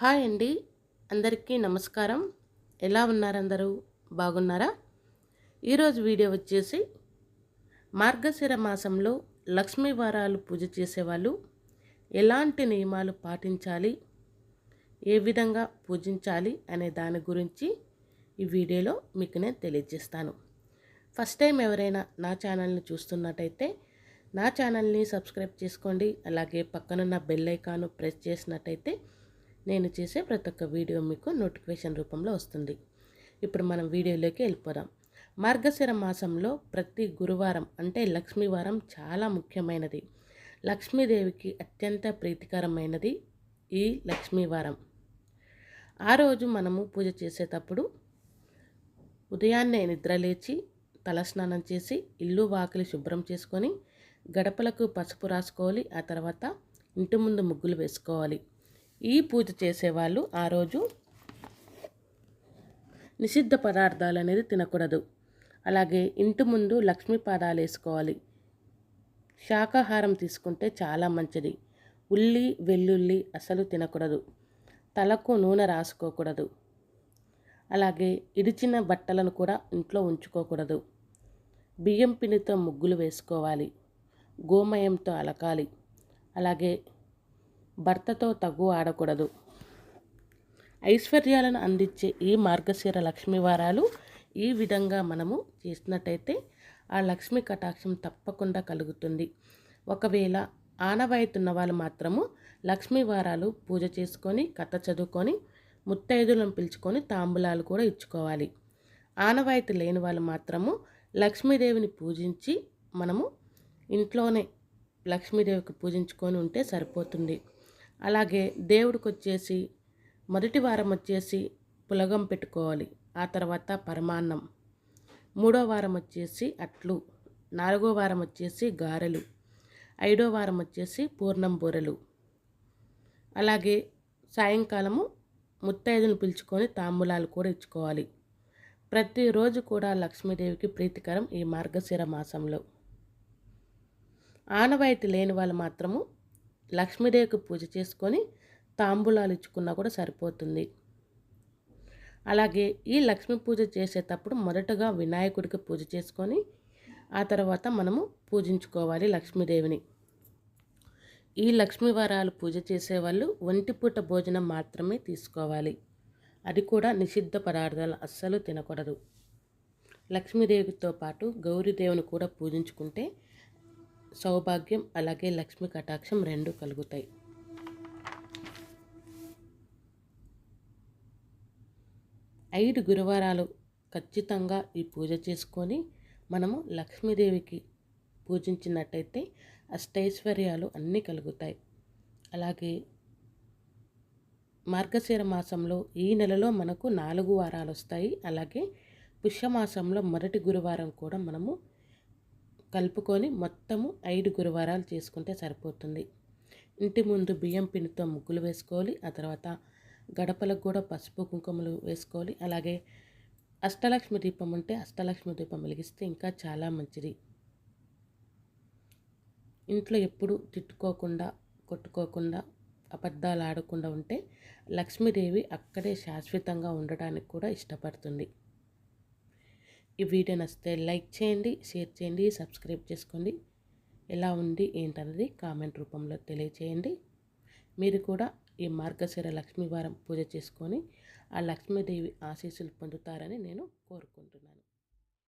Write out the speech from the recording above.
Hi అండి. అందరికీ నమస్కారం. ఎలా ఉన్నారు అందరూ బాగున్నారా? ఈరోజు వీడియో వచ్చేసి మార్గశిర మాసంలో లక్ష్మీ వారాలు పూజ చేసేవాళ్ళు ఎలాంటి నియమాలు పాటించాలి? ఏ విధంగా పూజించాలి అనే దాని గురించి ఈ వీడియోలో మీకు నేను తెలియజేస్తాను. ఫస్ట్ టైం ఎవరైనా నా ఛానల్ని చూస్తున్నట్టయితే నా ఛానల్ని సబ్స్క్రైబ్ చేసుకోండి. అలాగే పక్కనున్న బెల్ ఐకాను ప్రెస్ చేసినట్టయితే నేను చేసే ప్రతి ఒక్క వీడియో మీకు నోటిఫికేషన్ రూపంలో వస్తుంది. ఇప్పుడు మనం వీడియోలోకి వెళ్ళిపోదాం. మార్గశిర మాసంలో ప్రతి గురువారం అంటే లక్ష్మీవారం చాలా ముఖ్యమైనది. లక్ష్మీదేవికి అత్యంత ప్రీతికరమైనది ఈ లక్ష్మీవారం. ఆ రోజు మనము పూజ చేసేటప్పుడు ఉదయాన్నే నిద్రలేచి తలస్నానం చేసి ఇల్లు వాకిలి శుభ్రం చేసుకొని గడపలకు పసుపు రాసుకోవాలి. ఆ తర్వాత ఇంటి ముందు ముగ్గులు వేసుకోవాలి. ఈ పూజ చేసేవాళ్ళు ఆ రోజు నిషిద్ధ పదార్థాలు అనేది తినకూడదు. అలాగే ఇంటి ముందు లక్ష్మీ పాదాలు వేసుకోవాలి. శాకాహారం తీసుకుంటే చాలా మంచిది. ఉల్లి వెల్లుల్లి అసలు తినకూడదు. తలకు నూనె రాసుకోకూడదు. అలాగే ఇడిచిన బట్టలను కూడా ఇంట్లో ఉంచుకోకూడదు. బియ్యం పిండితో ముగ్గులు వేసుకోవాలి. గోమయంతో అలకాలి. అలాగే భర్తతో తగ్గు ఆడకూడదు. ఐశ్వర్యాలను అందించే ఈ మార్గశీర లక్ష్మీ వారాలు ఈ విధంగా మనము చేసినట్టయితే ఆ లక్ష్మీ కటాక్షం తప్పకుండా కలుగుతుంది. ఒకవేళ ఆనవాయితున్న వాళ్ళు మాత్రము లక్ష్మీ వారాలు పూజ చేసుకొని కథ చదువుకొని ముత్తైదులను పిలుచుకొని తాంబూలాలు కూడా ఇచ్చుకోవాలి. ఆనవాయితీ లేని వాళ్ళు మాత్రము లక్ష్మీదేవిని పూజించి మనము ఇంట్లోనే లక్ష్మీదేవికి పూజించుకొని ఉంటే సరిపోతుంది. అలాగే దేవుడికి వచ్చేసి మొదటి వారం వచ్చేసి పులగం పెట్టుకోవాలి. ఆ తర్వాత పరమాన్నం. మూడో వారం వచ్చేసి అట్లు. నాలుగో వారం వచ్చేసి గారెలు. ఐదో వారం వచ్చేసి పూర్ణం బూరెలు. అలాగే సాయంకాలము ముత్తైదును పిలుచుకొని తాంబూలాలు కూడా ఇచ్చుకోవాలి. ప్రతిరోజు కూడా లక్ష్మీదేవికి ప్రీతికరం ఈ మార్గశిర మాసంలో. ఆనవాయితీ లేని వాళ్ళు మాత్రము లక్ష్మీదేవికి పూజ చేసుకొని తాంబూలాలు ఇచ్చుకున్నా కూడా సరిపోతుంది. అలాగే ఈ లక్ష్మీ పూజ చేసేటప్పుడు మొదటగా వినాయకుడికి పూజ చేసుకొని ఆ తర్వాత మనము పూజించుకోవాలి లక్ష్మీదేవిని. ఈ లక్ష్మీ వారాలు పూజ చేసేవాళ్ళు ఒంటిపూట భోజనం మాత్రమే తీసుకోవాలి. అది కూడా నిషిద్ధ పదార్థాలు అస్సలు తినకూడదు. లక్ష్మీదేవితో పాటు గౌరీదేవిని కూడా పూజించుకుంటే సౌభాగ్యం అలాగే లక్ష్మి కటాక్షం రెండు కలుగుతాయి. ఐదు గురువారాలు ఖచ్చితంగా ఈ పూజ చేసుకొని మనము లక్ష్మీదేవికి పూజించినట్టయితే అష్టైశ్వర్యాలు అన్నీ కలుగుతాయి. అలాగే మార్గశిర మాసంలో ఈ నెలలో మనకు నాలుగు వారాలు వస్తాయి. అలాగే పుష్యమాసంలో మొదటి గురువారం కూడా మనము కలుపుకొని మొత్తము ఐదు గురువారాలు చేసుకుంటే సరిపోతుంది. ఇంటి ముందు బియ్యం పిండితో ముగ్గులు వేసుకోవాలి. ఆ తర్వాత గడపలకు కూడా పసుపు కుంకుమలు వేసుకోవాలి. అలాగే అష్టలక్ష్మి దీపం ఉంటే అష్టలక్ష్మి దీపం వెలిగిస్తే ఇంకా చాలా మంచిది. ఇంట్లో ఎప్పుడు తిట్టుకోకుండా కొట్టుకోకుండా అబద్ధాలు ఆడకుండా ఉంటే లక్ష్మీదేవి అక్కడే శాశ్వతంగా ఉండడానికి కూడా ఇష్టపడుతుంది. ఈ వీడియో నచ్చితే లైక్ చేయండి షేర్ చేయండి సబ్స్క్రైబ్ చేసుకోండి. ఎలా ఉంది ఏంటన్నది కామెంట్ రూపంలో తెలియచేయండి. మీరు కూడా ఈ మార్గశిర లక్ష్మీవారం పూజ చేసుకొని ఆ లక్ష్మీదేవి ఆశీస్సులు పొందుతారని నేను కోరుకుంటున్నాను.